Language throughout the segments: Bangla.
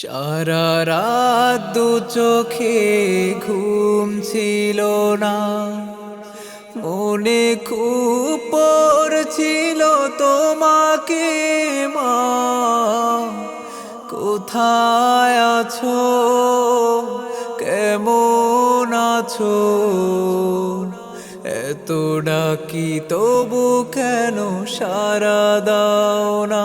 সারা দু চোখে ঘুম ছিল না। মনে খুব পড়ছিল তোমাকে মা। কোথায় আছো? কেমন আছো? এত ডাকি তবু কেন সারা দাও না?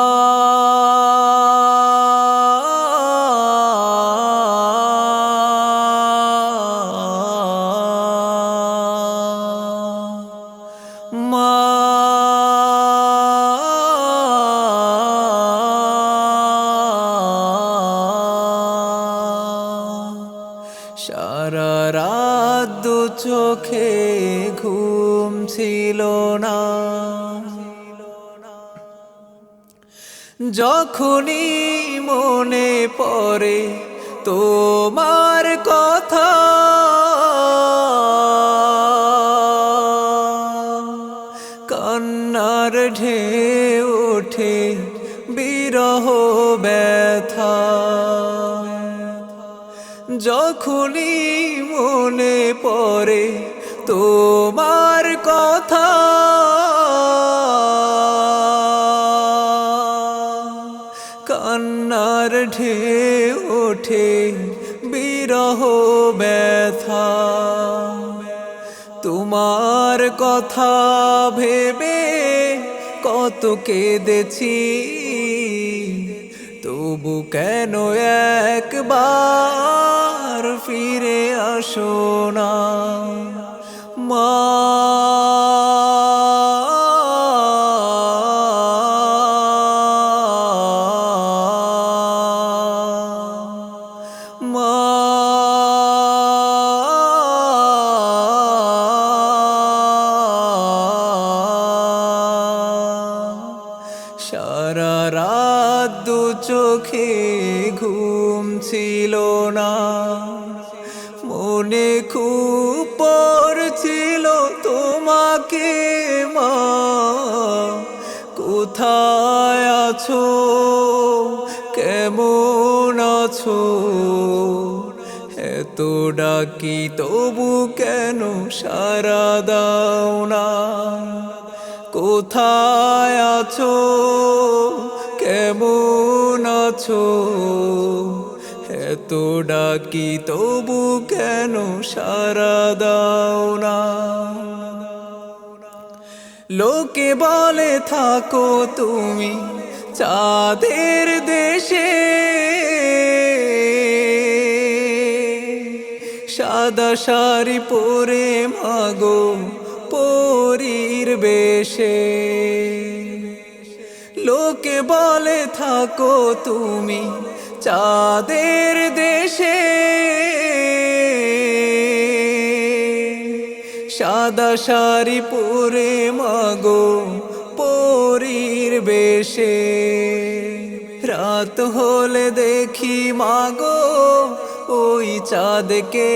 চোখে ঘুম ছিল না। যখনই মনে পড়ে তোমার কথা কান্নার ঢে ওঠে বিরহ ব্যথা যখনই মনে পড়ে তোমার কথা। কান্নার ঢেউ ওঠে, বিরহ ব্যথা। তোমার কথা ভেবে কত কেঁদেছি, তবু কেন একবার ফিরে আসো না। মা সারা রাত দু চোখে ঘুম ছিল না। মনে খুব পড়ছিল তোমাকে মা। কোথায় আছো? কেমন আছো? এত ডাকি তবু কেন সারা দাও না? কোথায় আছো? কেমন আছো? এত ডাকি, তবু কেন সারা দাও না? লোকে বলে, থাকো তুমি চাঁদের দেশে। সাদা শাড়ি পরে মাগো পরীর বেশে। লোকে বলে, থাকো তুমি চাঁদের দেশে। সাদা শাড়ি পরে মাগো পরীর বেশে। রাত হলে দেখি মাগো ওই চাঁদকে,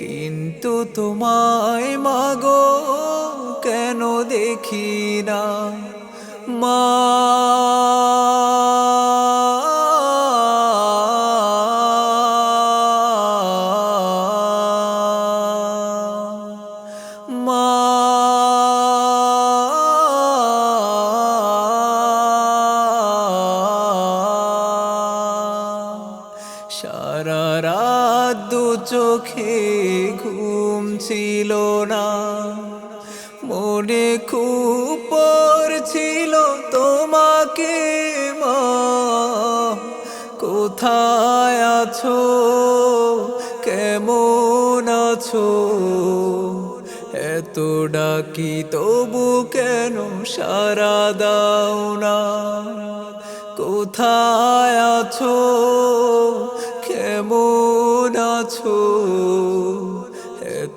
কিন্তু তোমায় মাগো কেন দেখি না? সারা রাত দু চোখে ঘুম ছিল না। মনে খুব পড়ছিল তোমাকে মা। কোথায় আছো? কেমন আছো? এত ডাকি তবু কেন সারা দাও না? কোথায় আছো? কেমন আছো?